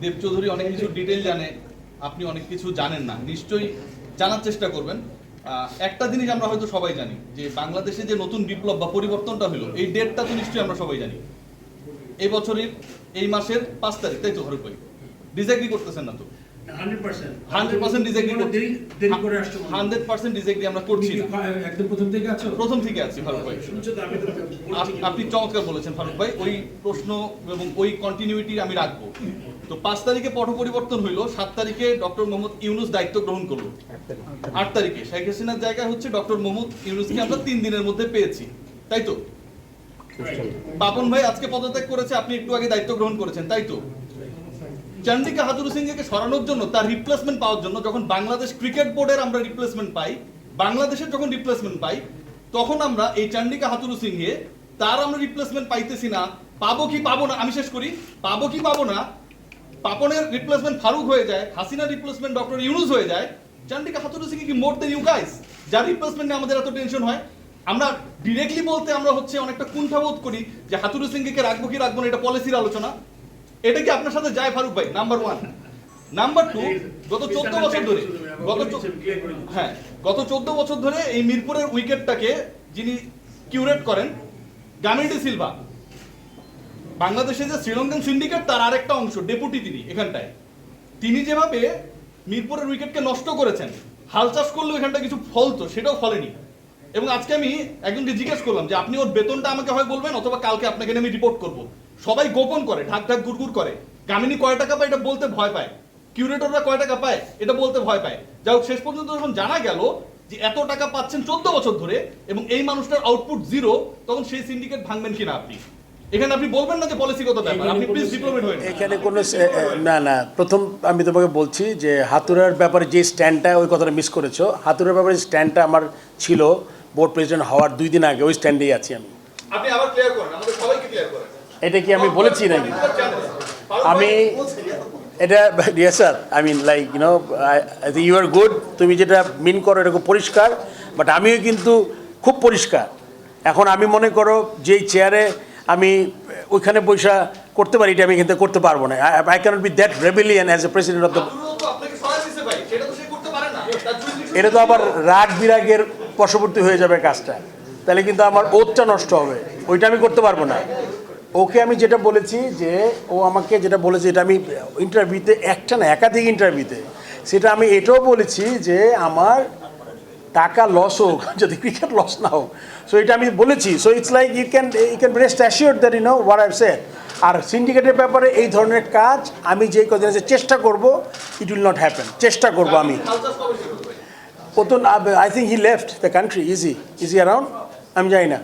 দেব চৌধুরী অনেক কিছু ডিটেল জানে, আপনি অনেক কিছু জানেন না। নিশ্চয়ই জানার চেষ্টা করবেন। একটা জিনিস আমরা হয়তো সবাই জানি, যে বাংলাদেশে যে নতুন বিপ্লব বা পরিবর্তনটা হলো, এই ডেটটা তো নিশ্চয়ই আমরা সবাই জানি। এই বছরের, এই মাসের পাঁচ তারিখ, তাই তো ফারুক ডিজাগ্রি করতেছেন না তো? আপনি চমৎকার বলেছেন ফারুক ভাই। ওই প্রশ্ন এবং ওই কন্টিনিউটি আমি রাখব। তো পাঁচ তারিখে পট পরিবর্তন হইল সাত তারিখে ডক্টর মোহাম্মদ ইউনুস দায়িত্ব গ্রহণ করল। আট তারিখে। শেখ হাসিনার জায়গায় হচ্ছে ডক্টর মোহাম্মদ ইউনুসকে আমরা তিন দিনের মধ্যে পেয়েছি। তাই তো? পাপন ভাই আজকে পদত্যাগ করেছে আপনি একটু আগে দায়িত্ব গ্রহণ করেছেন তাই তো? চন্ডিকা হাতুরু সিংকে সরানোর জন্য, তার রিপ্লেসমেন্ট পাওয়ার জন্য যখন বাংলাদেশ ক্রিকেট বোর্ডের আমরা রিপ্লেসমেন্ট পাই, বাংলাদেশের যখন রিপ্লেসমেন্ট পাই, তখন আমরা এই চন্ডিকা হাতুরু সিংহে তার আমরা রিপ্লেসমেন্ট পাইতেছি না। পাবো কি পাবো না? আমি শেষ করি। পাবো কি পাবো না? পাপনের রিপ্লেসমেন্ট ফারুক হয়ে যায়, হাসিনার রিপ্লেসমেন্ট ডক্টর ইউনুস হয়ে যায়। চন্ডিকা হাতুরু সিং কি মোর দেন ইউ গাইস যার রিপ্লেসমেন্টে আমাদের এত টেনশন হয়। আমরা ডিরেক্টলি বলতে আমরা হচ্ছে অনেকটা কুণ্ঠাবোধ করি যে হাতুরু সিংকে রাখব কি রাখব না, এটা পলিসির আলোচনা। এটা কি আপনার সাথে যায় ফারুক ভাই? নাম্বার ওয়ান নাম্বার টু গত চোদ্দ বছর ধরে গত হ্যাঁ গত চোদ্দ বছর ধরে এই মিরপুরের উইকেটটাকে যিনি কিউরেট করেন গামিডি সিলভা। বাংলাদেশে যে শ্রীলঙ্কান সিন্ডিকেট তার আরেকটা অংশ ডেপুটি তিনি এখানটায়। তিনি যেভাবে মিরপুরের উইকেটকে নষ্ট করেছেন হাল চাষ করলেও এখানটা কিছু ফলতো সেটাও ফলেনি। এবং আজকে আমি একজনকে জিজ্ঞেস করলাম যে আপনি ওর বেতনটা আমাকে হয় বলবেন অথবা কালকে আপনাকে আমি রিপোর্ট করব। সবাই গোপন করে ঢাক ঢাক গুড়গুড় করে। গামিনী কয় টাকা পায় এটা বলতে ভয় পায়। কিউরেটররা কয় টাকা পায় এটা বলতে ভয় পায়। যাই হোক শেষ পর্যন্ত যখন জানা গেল যে এত টাকা পাচ্ছেন চোদ্দ বছর ধরে এবং এই মানুষটার আউটপুট জিরো তখন সেই সিন্ডিকেট ভাঙবেন কিনা আপনি? এখানে আপনি বলবেন না যে পলিসিগত ব্যাপার আপনি প্লিজ ডিপ্লোমেট হয়ে এখানে কোনো না না প্রথম আমি তোমাকে বলছি যে হাতুড়ার ব্যাপারে যে স্ট্যান্ডটা ওই কথাটা মিস করেছ হাতুড়ার ব্যাপারে স্ট্যান্ডটা আমার ছিল বোর্ড প্রেসিডেন্ট হওয়ার দুই দিন আগে ওই স্ট্যান্ডেই আছি আমি। আপনি আবার ক্লিয়ার করেন আমাদের সবাইকে ক্লিয়ার করেন। এটা কি আমি বলেছি নাকি? আমি এটা yes sir I mean like you know you are good তুমি যেটা মিন করো এটা খুব পরিষ্কার বাট আমিও কিন্তু খুব পরিষ্কার। এখন আমি মনে করো যেই চেয়ারে আমি ওইখানে পয়সা করতে পারি এটা আমি কিন্তু করতে পারব না। I cannot be that rebellion as a president of the এটা তো আবার রাগ বিরাগের বশবর্তী হয়ে যাবে কাজটা। তাহলে কিন্তু আমার ওতটা নষ্ট হবে ওইটা আমি করতে পারব না। ওকে আমি যেটা বলেছি যে ও আমাকে যেটা বলেছে, এটা আমি ইন্টারভিউতে একটা না, একাধিক ইন্টারভিউতে সেটা আমি এটাও বলেছি যে আমার টাকা লস হোক, যদি ক্রিকেট লস না হোক। সো এটা আমি বলেছি। So it's like you can you can rest assured that you know what I've said আর সিন্ডিকেটের ব্যাপারে এই ধরনের কাজ আমি যেই কদিন আছে চেষ্টা করব ইট উইল নট হ্যাপেন চেষ্টা করব আমি। তো I think he left the country easy easy around আমি জানি না।